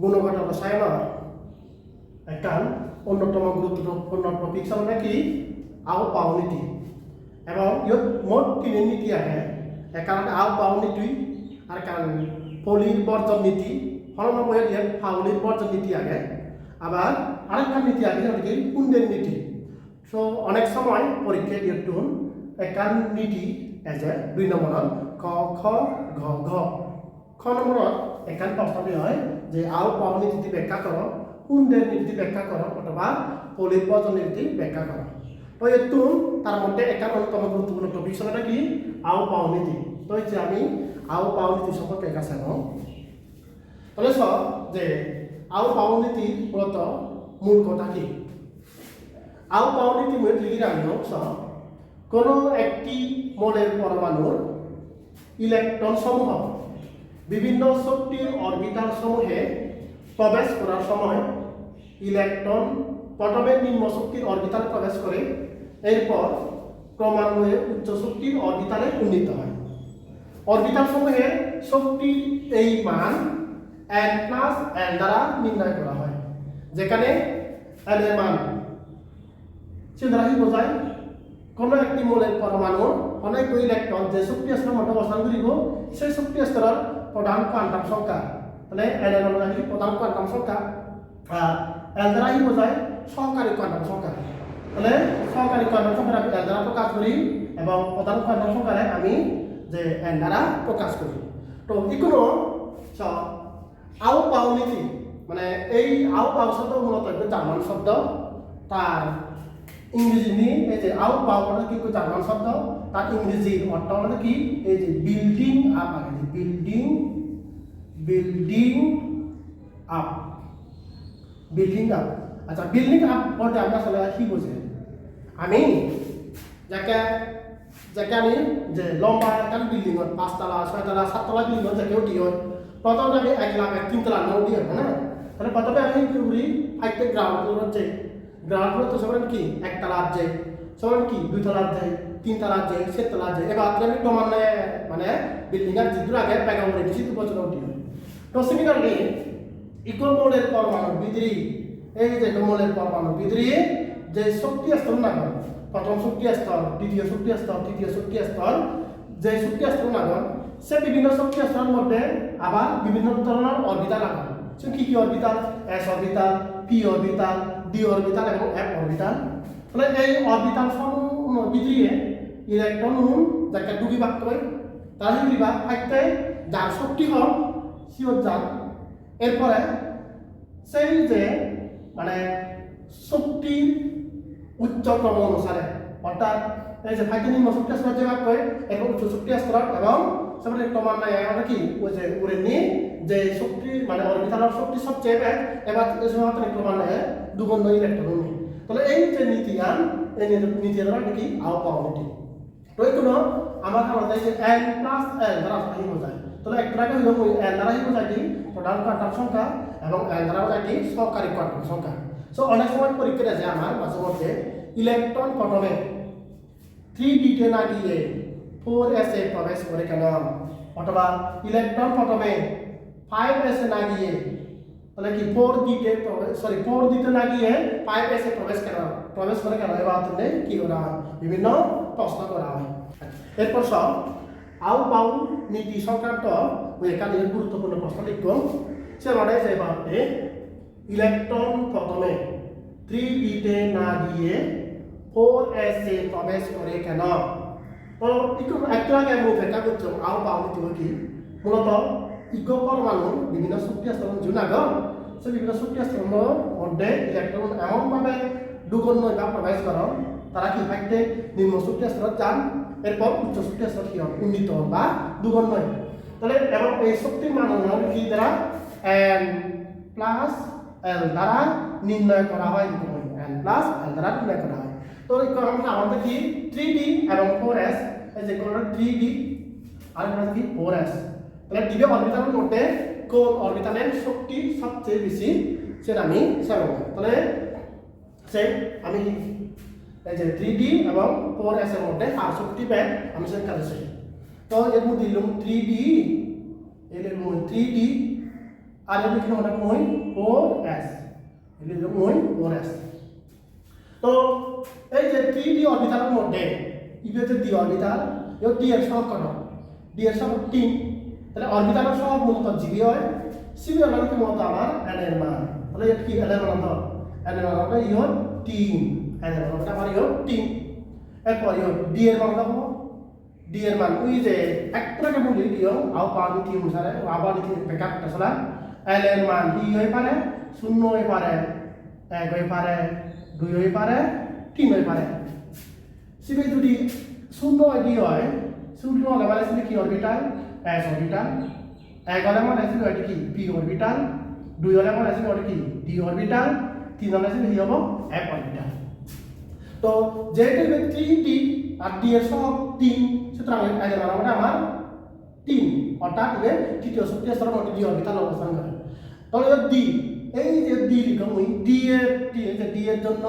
গুণগত রসায়নৰ একান অন্যতম গুৰুত্বপূৰ্ণ টপিক মানে কি আও পাও নীতি। এবং ইয়াত মোট তিনি নীতি আহে। একান আও পাও নীতি, আর কারণ পলির বর্জন নীতি। ফলন ফাউলির বর্জন নীতি আগে আবার আরেকটা নীতি আগে যেটা কি কুন্ডের নীতি। সো অনেক সময় পরীক্ষায় দিয়ে একান নীতি এজ এ দুই নম্বৰত ক, খ, ঘ ঘ। খ নম্বৰত একান প্ৰশ্নটি হয় যে আও পাও নীতি ব্যাখ্যা কৰক কুন্ডের নীতি ব্যাখ্যা করো অথবা পলির বর্জন নীতি ব্যাখ্যা করো তো একটু তার মধ্যে একটা অন্যতম গুরুত্বপূর্ণ টপিক সেটা কি? আও পাও নীতি তো এই যে আমি আও পাও নীতি সম্পর্কে কাছে নাও তাহলে সব যে আও পাও নীতি মূলত মূল কথা কি? আও পাও নীতি মূল লিখি রাখল সব কোনো একটি মৌলের পরমাণুর ইলেকট্রন সমূহ বিভিন্ন শক্তির অরবিটাল সমূহে প্রবেশ করার সময় ইলেকট্রন প্রথমে নিম্ন শক্তির অরবিটালে প্রবেশ করে, এরপর ক্রমান্বয়ে উচ্চ শক্তির অরবিটালে উন্নীত হয়। অরবিটাল সমূহের শক্তির এই মান এন প্লাস এন দ্বারা নির্ণয় করা হয়, যেখানে এন এর মান সে বোঝায়, কোনো একটি মৌলের পরমাণুর অনেক ইলেকট্রন যে শক্তি স্তর মধ্যে অবস্থান করিব, সেই শক্তি স্তরের প্রধান কোয়ান্টাম সংখ্যা। তাহলে মানে কি প্রধান কোয়ান্টাম সংখ্যা আর কি বোঝায় সহকারী কোয়ান্টাম সংখ্যা। তাহলে সহকারী কোয়ান্টাম সংখ্যা আমি দ্বারা প্রকাশ করি এবং প্রধান কোয়ান্টাম সংখ্যারে আমি যে এন দ্বারা প্রকাশ করি তো চ, আও পাও নীতি মানে এই আও পাও শব্দ মূলত একটা জার্মান শব্দ। তার ইংরেজি নি এই যে মানে কি একটা জার্মান শব্দ? তার ইংরেজি অর্থ মানে কি? এই যে বিল্ডিং আপ আগে building building up building up আচ্ছা বিল্ডিং আপ বলতে আমরা আসলে কি বোঝে? আমি যাকে যাকে আমি যে লম্বা একটা বিল্ডিং হয়, পাঁচতলা, ছয়তলা, সাততলা বিল্ডিং হয়, যাকে উঠি হয়? প্রথমে আমি এক লাখ এক তিনতলা না উঠি হয় না? তাহলে প্রথমে আমি কি করি? ফাইভটা গ্রাউন্ড ফ্লোর ফ্লোর তো সবাই কি? একতলা যাই সবাই কি? দুই তলা যাই তিন তলা যাই সে তলা যাই এবার আমি ক্রমান্বয়ে মানে বিল্ডিং এর যিদুর আগে পেগা উঠে দিছি, দু বছর উঠি তো সিমিলারলি ইকো মোলের পরমাণু বিদ্রি এই যে মোলের পরমাণু বিদ্রি যে শক্তি স্তর নাগর প্রথম শক্তি স্তর, দ্বিতীয় শক্তি স্তর, তৃতীয় শক্তি স্তর, যে শক্তি স্তর নাগর সে বিভিন্ন শক্তি স্তরের মধ্যে আবার বিভিন্ন ধরনের অরবিটাল আগান সে কি কি orbital S orbital P orbital D orbital এবং এফ অরবিটাল তাহলে এই অরবিটাল সমূহ বিদ্রিয়ে ইলেকট্রন নুন যাকে দুটি ভাগ করে। তার ভাগ থাকতে যার শক্তি হল সিওর যান এরপরে সেই যে মানে শক্তির উচ্চক্রম অনুসারে, অর্থাৎ এই যে ফাইতে নিম্ন শক্তি স্তর যে ভাগ করে, এরপর উচ্চ শক্তি স্তর এবং সেখানে ক্রমান্বয়ে আমরা কি? ওই যে উড়ে নিয়ে যে শক্তি মানে অরবিটালের শক্তি সবচেয়ে ব্যাগ এবার ক্রমান্বয়ে দুগুণ ইলেকট্রন নিয়ে তাহলে এই যে নীতি, আন, এই নীতি দ্বারা কি? আও পাওয়া নীতি। তো এইগুলো আমার আমাদের যে এন প্লাস এন দ্বারা সহি বোঝায় তাহলে একটা আগে হইল এন দ্বারা হি বোঝায় কি? প্রধান কোয়ান্টাম সংখ্যা এবং এন দ্বারা বোঝায় কি? সহকারী কোয়ান্টাম সংখ্যা। সো অনেক সময় পরীক্ষা আছে আমার মাঝে মধ্যে ইলেকট্রন প্রথমে থ্রি ডিতে না গিয়ে ফোর এস এ প্রবেশ করে কেন? অথবা ইলেকট্রন প্রথমে ফাইভ এস এ না গিয়ে তাহলে কি ফোর দিতে সরি ফোর দিতে না গিয়ে ফাইভ এস প্রবেশ কেন প্রবেশ করে কেন এবার তুমি কি করা হয় বিভিন্ন প্রশ্ন করা হয় এরপর সব আউ পাউ নীতি সংক্রান্ত এখানে গুরুত্বপূর্ণ প্রশ্ন লিখব সে মানে যে ভাবে ইলেকট্রন প্রথমে থ্রি ডিতে না গিয়ে ফোর এস প্রবেশ করে কেন একটু একটু আগে আমি ব্যাখ্যা করছি আউ পাউ নীতি কি মূলত ইগো পরমাণু বিভিন্ন শক্তি স্তর জুনাগর সে বিভিন্ন শক্তি স্তরের মধ্যে ইলেকট্রন, এমনভাবে দুগুণ বা প্রবেশ করেন তারা কি থাকতে নিম্ন শক্তি স্তর যান এরপর উচ্চ শক্তি স্তর কি উন্নীত বা দুগুণ নয়। তাহলে এবং এই শক্তির মান কি দ্বারা? এন প্লাস এল দ্বারা নির্ণয় করা হয় এন প্লাস এল দ্বারা নির্ণয় করা হয়। তো আমরা আমাদের কি? থ্রি ডি এবং ফোর এস এই যে কোনো থ্রি ডি আর কি? ফোর এস তাহলে ডিবি অরবিটালের মধ্যে কোন অরবিটালের শক্তি সবচেয়ে বেশি? সেটা আমি সেরকম তাহলে সে আমি এই যে থ্রি ডি এবং ফোর এস এর মধ্যে আর শক্তি ব্যাগ আমি সেটা কাজে সেই তো এর মধ্যে দিলাম থ্রি ডি এর মধ্যে থ্রি ডি আর এর লিখলে ওটা মই ফোর এস এগুলি মই ফোর এস তো এই যে থ্রি ডি অরবিটালের মধ্যে যে ডি অরবিটাল, এও ডি এর কত ডি এর সহগ তিন। তাহলে অরবিটালের সহগ মূলত জিবি হয় সিবি হলো কি মূলত আমার এন এর মান তাহলে এটা কি? এর মান তো এন এর মান ইয়ন তিন এন এর মান হবে আমার ইয়ন তিন এরপর ইয়ন ডি এর মান কত ডি এর মান, ওই যে একটাকে বলি দিও আও পাওয়া নীতি অনুসারে আবার নীতি ব্যাকআপ আসলে এল এর মান ই হয়ে পারে, শূন্য হয়ে পারে, এক হয়ে পারে, দুই হয়ে পারে, তিন হয়ে পারে। সিবি যদি শূন্য এটি হয়, শূন্য হলে মানে সিবি কি? অরবিটাল। এস অরবিটাল এক হলে মানে সিবি এটি কি? পি অরবিটাল দুই হলে মানে সিবি ওটি কি? ডি অরবিটাল তিন হলে সিবি কি হব? এফ অরবিটাল তো যেহেতু এবার থ্রি আর ডি এর সহগ তিন, সুতরাং এর মান হবে আমার তিন, অর্থাৎ এবে তৃতীয় শক্তি স্তর মধ্যে ডি অরবিটাল অবস্থান করে। তাহলে এবার ডি এই যে ডি লিখলাম ওই ডি এর এই যে ডি এর জন্য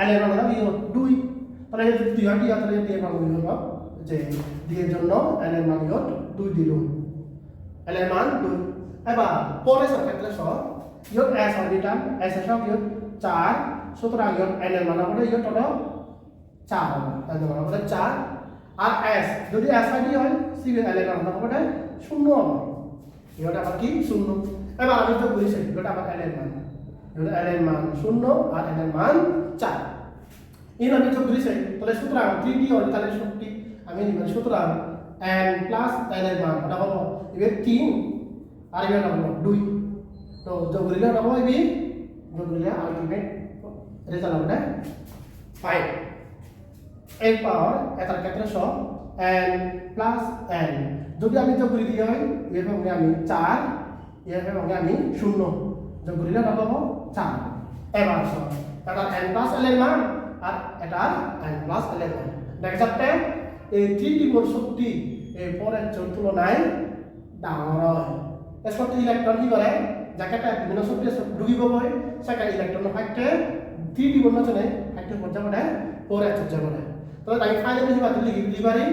এল এর মান হবে দুই। তাহলে এই যে দুই আর তাহলে ডি এর মান হলো যে ডি এর জন্য এল এর মান হলো দুই দিলাম। এর মান দুই। এবার পরে ক্ষেত্রে সহ ইয়ত এস অরবিটাল এস এর সহ ইয়ত চার সুতরাং ইয়ত এল এর মান হবে ইয়ত হলো চার এল এর মান হবে চার আর এস যদি এস আই ডি হয় সি এল এর মান হবে শূন্য হবে। ইয়ত আবার কি? শূন্য। এবার আমি তো বলেছি ইয়ত আবার এল এর মান। এল এর মান শূন্য আর এল এর মান চার এই আমি তো বলেছি তাহলে সুতরাং ডি অরবিটালের শক্তি। আমি সুতরাং এন প্লাস এন এর মান ওটা হলো এবার তিন, আর এবার হলো দুই। তো যোগ করলে ওটা হলো এবি যোগ করলে আলটিমেট রেজাল্ট হবে ফাইভ এর পাওয়ার এটার ক্ষেত্রে সব এন প্লাস এন যদি আমি যোগ করে দিয়ে হয় এর সঙ্গে আমি চার এর সঙ্গে আমি শূন্য। যোগ করলে ওটা হলো চার। এবার সব এটা এন প্লাস এল এর মান আর এটা এন প্লাস এল এর মান। দেখা যাচ্ছে এই থ্রি ডিবোর শক্তি এই পরের তুলনায় ডাঙর হয়। এর সাথে ইলেকট্রন কি যাকে একটা বিভিন্ন শক্তি ঢুকিব হয় সেটা ইলেকট্রন ফাইটে থ্রি ডিবোর নচলে ফাইটে পর্যায়ে পড়ে পরে পর্যায়ে পড়ে তাহলে আমি ফাইনালি লিখি পারি লিখি দিতে পারি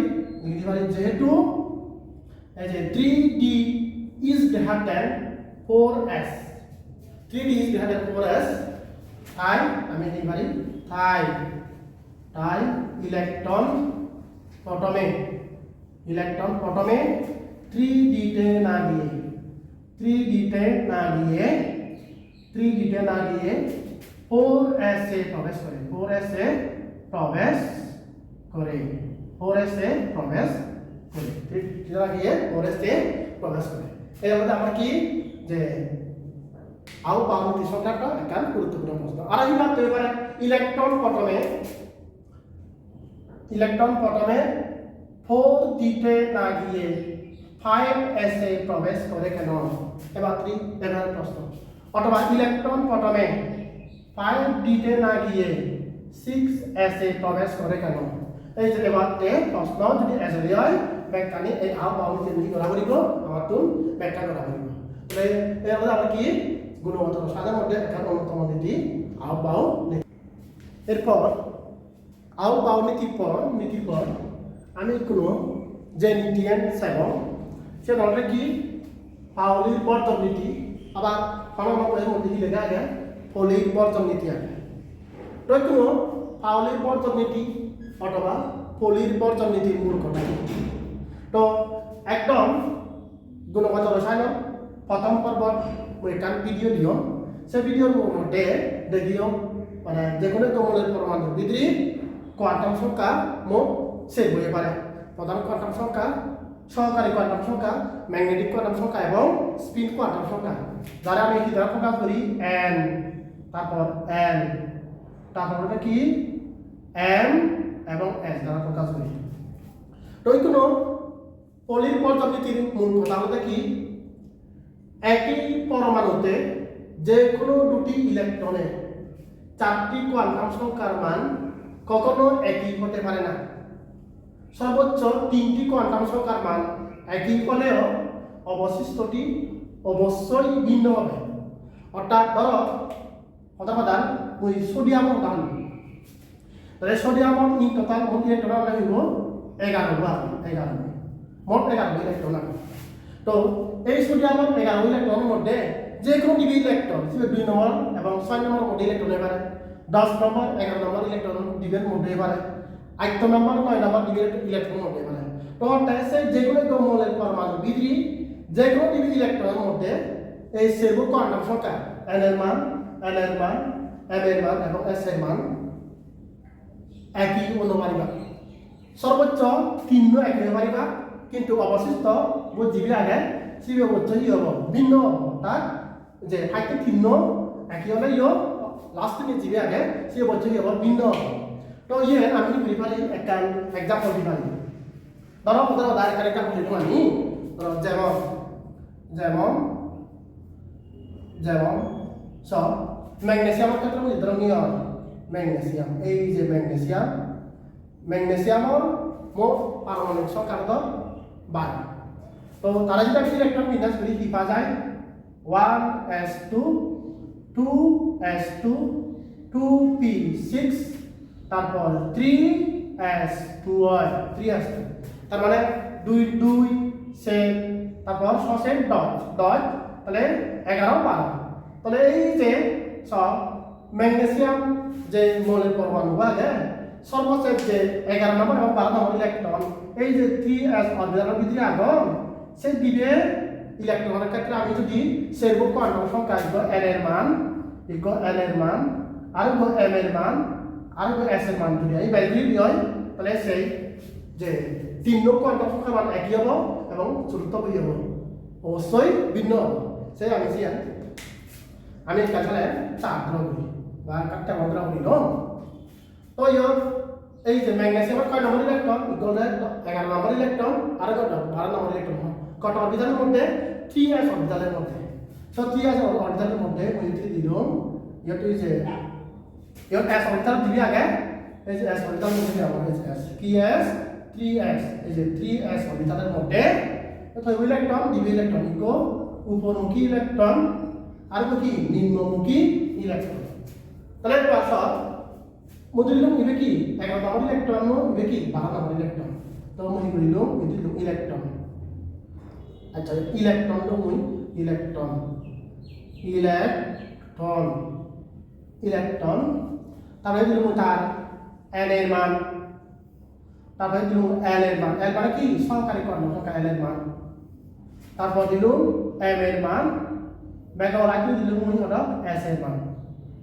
লিখি দিতে পারি যেহেতু এই যে three D is greater than four S three D is greater than four S তাই আমি লিখতে পারি তাই তাই ইলেকট্রন প্রথমে ইলেকট্রন প্রথমে থ্রি ডিতে না গিয়ে থ্রি ডিতে না গিয়ে থ্রি ডিতে না গিয়ে ফোর এস এ প্রবেশ করে ফোর এস এ প্রবেশ করে ফোর এস এ প্রবেশ করে থ্রি না গিয়ে ফোর এস এ প্রবেশ করে। এর মধ্যে আমরা কি? যে আও পাওয়ার সংখ্যাটা একটা গুরুত্বপূর্ণ প্রশ্ন। আর এই ভাবতে পারে ইলেকট্রন প্রথমে ইলেকট্রন প্রথমে ফোর দিতে না গিয়ে ফাইভ এসে প্রবেশ করে কেন? এবার থ্রি এবার প্রশ্ন। অথবা ইলেকট্রন প্রথমে ফাইভ দিতে না গিয়ে সিক্স এসে প্রবেশ করে কেন? এই যে এবার এ প্রশ্ন, যদি এসে হয় ব্যাখ্যানি এই আও পাওয়ার কি করা করিব আমার তুন ব্যাখ্যা করা করিব। মধ্যে আমরা কি? গুণগত রসায়নের মধ্যে একটা অন্যতম নীতি আও বাউ এরপর আও বাউ নীতির পর নীতির পর আমি কোনো যে নীতি সেবন সে ধরনের কি? পাউলির বর্তন নীতি, আবার ফলনের মধ্যে কি লেখা আগে ফলির বর্তন নীতি আগে। তো কোনো পাউলির বর্তন নীতি অথবা ফলির বর্তন নীতির মূল কথা তো একদম গুণগত রসায়ন প্রথম পর্বত একখান ভিডিও দিও। সেই ভিডিওর মধ্যে দেখিও মানে যে কোনো কমলের পরমাণু ভিতরে কোয়ান্টাম সংখ্যা মোট সেভ হয়ে পারে। প্রধান কোয়ান্টাম সংখ্যা সহকারী কোয়ান্টাম সংখ্যা ম্যাগনেটিক কোয়ান্টাম সংখ্যা এবং স্পিন কোয়ান্টাম সংখ্যা যারা আমি কি দ্বারা প্রকাশ করি এন তারপর এন তারপর ওটা কি? এম এবং এস দ্বারা প্রকাশ করি। কোনো পলির পর্যাবৃত্তির মূল কথা হতে কি একই পরমাণুতে যে কোনো দুটি ইলেকট্রনের চারটি কোয়ান্টাম সংখ্যার মান কখনো একই হতে পারে না। সর্বোচ্চ তিনটি কোয়ান্টাম সংখ্যার মান একই হলেও অবশিষ্টটি অবশ্যই ভিন্ন হবে। অর্থাৎ ধরো সদাপ্রধান ওই সোডিয়ামৰ উদাহৰণ তাহলে সোডিয়ামৰ ইন টোটাল মোট ইলেকট্রন হইব এগারো বা এগারো। মোট এগারো ইলেকট্রন তো এই সোডিয়ামের এগারো ইলেকট্রনের মধ্যে যে কোনো ডিবি ইলেকট্রন দুই নম্বর এবং ছয় নম্বর মধ্যে ইলেকট্রন এবারে দশ নম্বর, এগারো নম্বর ইলেকট্রন ডিবের মধ্যে এবারে আট নম্বর, নয় নম্বর ডিবির ইলেকট্রন মধ্যে এবারে তো সে যে কোনো একদম মৌলের পরমাণু বিদ্রি যে কোনো ডিবি ইলেকট্রনের মধ্যে এই সেবু কোয়ান্টাম সংখ্যা। এন এর মান এন এর মান এম এর মান এবং এস এর মান একই অনুমানিবা সর্বোচ্চ তিন একই পারিবা কিন্তু অবশিষ্ট বুঝিবি আগে ই হব, ভিন্ন হব। তার যে ফাইতে ভিন্ন একই হলে ইয় থেকে জিবি আগে সি অবশ্য ই হব ভিন্ন হব। তো ইয়ে আমি বুঝি পারি একটা এক্সাম্পল দি পারি ধরো ধরো ডাইরেক্ট এক্সাম্পল দিব আমি ধরো যেমন যেমন যেমন সব ম্যাগনেসিয়ামের ক্ষেত্রে বুঝি ধরো নিয়ম। ম্যাগনেসিয়াম এই যে ম্যাগনেসিয়াম ম্যাগনেসিয়ামর মোট পারমাণবিক সংখ্যা কত বারো তো তারা যদি আমি ইলেকট্রন বিন্যাস করি কি পাওয়া যায় one S two two S two two P six তারপর three S two Y three S two তার মানে দুই দুই সে তারপর সসে দশ দশ তাহলে এগারো, বারো। তাহলে এই যে সব ম্যাগনেসিয়াম যে মৌলের পরমাণু আছে সর্বশেষ যে এগারো নম্বর এবং বারো নম্বর ইলেকট্রন এই যে থ্রি এস অর্বিটালের ভিতরে আগম সে দিবে ইলেকট্রনের ক্ষেত্রে আমি যদি সেরব কোয়ান্টাম সংখ্যা আসব এন এর মান ইকো এন এর মান, আর এম এর মান, আর এস এর মান যদি এই ভ্যালু যদি হয়, তাহলে সেই যে তিন নং কোয়ান্টাম সংখ্যার মান একই হব এবং চতুর্থ বই হব। অবশ্যই ভিন্ন হব। সেই আমি সিয়ান আমি কাছালে চার ধরা করি বা কাটটা ধরা করি ন তো ইয়ার এই যে ম্যাগনেসিয়ামের কয় নম্বর ইলেকট্রন এগারো নম্বর ইলেকট্রন আর কত বারো নম্বর ইলেকট্রন কত অরবিটালের মধ্যে থ্রি এস অরবিটালের মধ্যে। সো থ্রি এস অরবিটালের মধ্যে থ্রি দিলাম ইয়াত এই যে, ইয়াত এস অরবিটাল দিবি আগে। এই যে এস অরবিটাল মধ্যে আমার এই যে এস কি এস থ্রি এস এই যে থ্রি এস অরবিটালের মধ্যে। তো ইলেকট্রন দিবি ইলেকট্রন ইকো উপরমুখী ইলেকট্রন আর কি? নিম্নমুখী ইলেকট্রন তাহলে পাছত মধুরিলম ইবে কি? এগারো নম্বর ইলেকট্রন ইবে কি? বারো নম্বর ইলেকট্রন তো মই করিলাম ইলেকট্রন আচ্ছা ইলেকট্রন তো ইলেকট্রন। ইলেকট্রন। ইলেকট্রন। তারপরে দিলাম তার এন এর মান, তারপরে দিলাম এল এর মান এল মানে কি? সহকারী সংখ্যা এল এর মান। তারপর দিলাম এম এর মান মেগাওয়ালাইতে দিলাম মই হলো এস এর মান।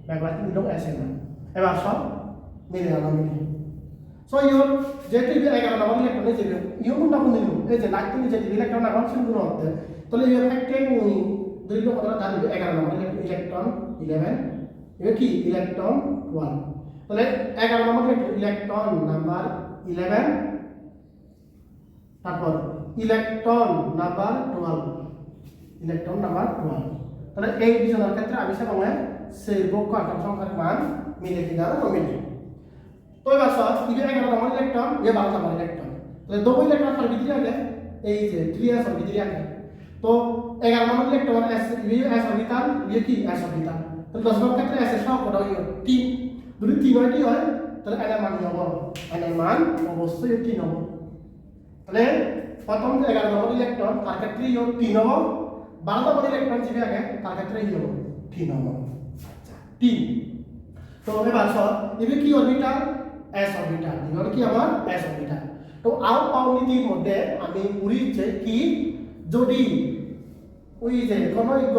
মেগাওয়ালাইতে দিলাম এস এর মান। এবার সব মিলে গেল, মিলে। সো ইয়র যেহেতু ইবে এগারো নম্বর ইলেকট্রনে যাবে ইয়ো কোনটা কোন দিল এই যে লাইট তুমি যে ইলেকট্রন এখন সিন্ধু হতে তাহলে ইয়র একটা উনি দুই লোক কথা জানবে এগারো নম্বর ইলেকট্রন ইলেভেন ইবে কি? ইলেকট্রন ওয়ান তাহলে এগারো নম্বর ইলেকট্রন নাম্বার ইলেভেন তারপর electron number twelve electron number twelve তাহলে এই দুজনের ক্ষেত্রে আমি সেভাবে সেই বক্ষ আটম সংখ্যার মান মিলে কিনা নমিলে তো এবার সব ইবে এগারো নম্বর ইলেকট্রন ইয়ে বারো নম্বর ইলেকট্রন তাহলে দবল ইলেকট্রন তার ভিতরে আগে, এই যে থ্রি এস ওর ভিতরে আগে। তো এগারো নম্বর ইলেকট্রন এস ইয়ে এস অরবিটাল ইয়ে কি এস অরবিটাল তো দশ নম্বর ক্ষেত্রে এস এর সব কটা ইয়ে তিন যদি তিন হয় কি হয়, তাহলে এনের মান হব এনের মান অবশ্যই তিন হব তাহলে প্রথম যে এগারো নম্বর ইলেকট্রন তার ক্ষেত্রে ইয়ে তিন হব বারো নম্বর ইলেকট্রন যেটা আগে, তার ক্ষেত্রে হব তিন হব তিন তো এবার সব এবে কি অরবিটাল এস অরবিটাল এগুলো কি আমার এস অরবিটাল তো আও পাওনীতির মধ্যে আমি উড়িছে কি? যদি ওই যে কোনো এক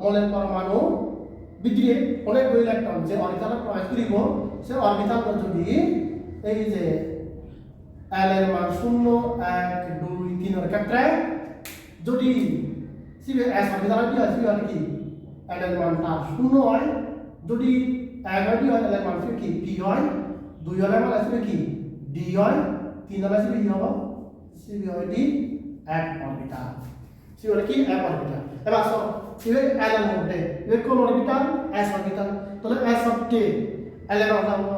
মলের পরমাণু ভিতরে অনেক ইলেকট্রন যে অরবিটাল প্রবেশ করিব সে অরবিটাল যদি এই যে এল এর মান শূন্য, এক, দুই তিনের ক্ষেত্রে যদি সিবে এস অরবিটাল কি হয় সিবে কি? এল এর মান তার শূন্য হয়। যদি এগারোটি হয় তাহলে মানুষের কি? পি হয়। দুই হলে আমার আসবে কি? ডি হয়, তিন হলে আসবে ই হব? সিবি হয় ডি এক অরবিটাল সি হলে কি? এক অরবিটাল এবার সব সিবে এল এর মধ্যে। এর কোন অরবিটাল এস অরবিটাল তাহলে এস অফ টি এল এর অর্থাৎ হব।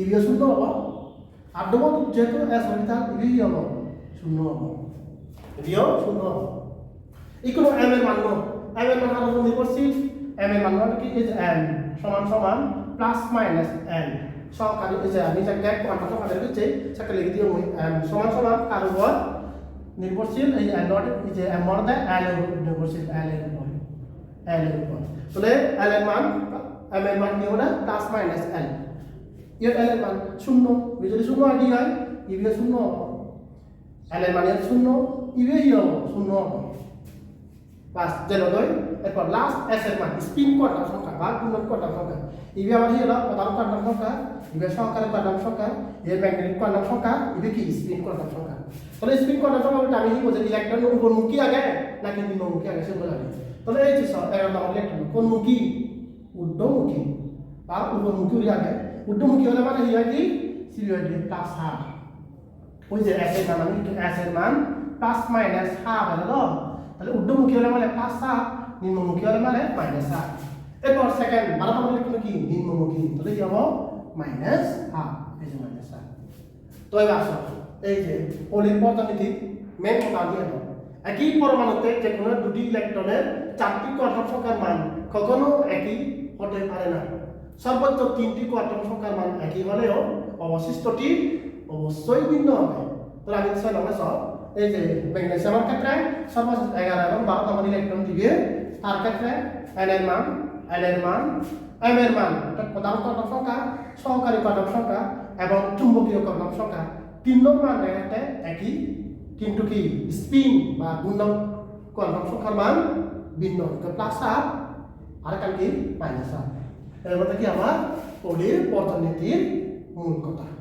ইভিও শূন্য হব। আর দেবো, যেহেতু এস অরবিটাল ইভি হব। শূন্য হব। ইভিও শূন্য হব। এই কোনো এম এর মান এম এর মান হলো নির্ভরশীল। এম এর মান কি? যে এম সমান সমান প্লাস মাইনাস এন সহকারী, এই যে আমি যে গ্যাপ কোয়ান্টাম সহকারী হচ্ছে সেটা লিখে দিও মই। সমান সমান কার উপর নির্ভরশীল এই নট এই যে এমর দেয় এল এর নির্ভরশীল এল এর উপর এল এর উপর। তাহলে এল এর মান, এম এর মান কি হবে প্লাস মাইনাস এল ইয়ার এল এর মান শূন্য। যদি শূন্য আদি হয় ইভিও শূন্য এল এর মান শূন্য হবে শূন্য হবে। বাস যেনদৈ এরপর লাস্ট এস এর মান স্পিন কোয়ান্টাম সংখ্যা, বা গুণন কোয়ান্টাম সংখ্যা। ইভি আমার হলো? প্রধান কোয়ান্টাম সংখ্যা ইভি সহকারী কোয়ান্টাম সংখ্যা ইভি ম্যাগনেটিক কোয়ান্টাম সংখ্যা ইভি কি স্পিন কোয়ান্টাম সংখ্যা। তাহলে স্পিন কোয়ান্টাম সংখ্যা আমি কি বলছি ইলেকট্রন উপরমুখী আগে, নাকি নিম্নমুখী আগে সেগুলো জানি তাহলে এই যে এগারো নম্বর ইলেকট্রন কোনমুখী ঊর্ধ্বমুখী, বা উপরমুখী হলে আগে। ঊর্ধ্বমুখী হলে মানে হয় কি? সিবি প্লাস হাফ ওই যে এস এর মান আমি এস এর মান প্লাস মাইনাস হাফ হলো। তাহলে ঊর্ধ্বমুখী হলে মানে প্লাস হাফ নিম্নমুখী হলে মানে মাইনাস হাফ এরপর সেকেন্ড বারো নম্বর ইলেকট্রন কি? নিম্নমুখী তাহলে কি হব? মাইনাস হাফ এই যে মাইনাস হাফ তো এবার আসো। এই যে পলির পদার্থনীতি মেন কথা দিয়ে হলো একই পরমাণুতে যে কোনো দুটি ইলেকট্রনের চারটি কোয়ান্টাম সংখ্যার মান কখনো একই হতে পারে না। সর্বোচ্চ তিনটি কোয়ান্টাম সংখ্যার মান একই হলেও অবশিষ্টটি অবশ্যই ভিন্ন হবে। তাহলে আমি সব এই যে ম্যাগনেসিয়ামের ক্ষেত্রে সর্বশেষ এগারো এবং বারো নম্বর ইলেকট্রন দিবে তার ক্ষেত্রে এর মান এর মান এম এর মান প্রধান কোয়ান্টাম সংখ্যা সহকারী কোয়ান্টাম সংখ্যা এবং চুম্বকীয় কোয়ান্টাম সংখ্যা তিন নম্বর মান ক্ষেত্রে একই কিন্তু কি স্পিন বা গুণন কোয়ান্টাম সংখ্যার মান ভিন্ন প্লাস আর কাল কি মাইনাস হাফ এর মধ্যে কি আমার পলির পর্যনীতির মূল কথা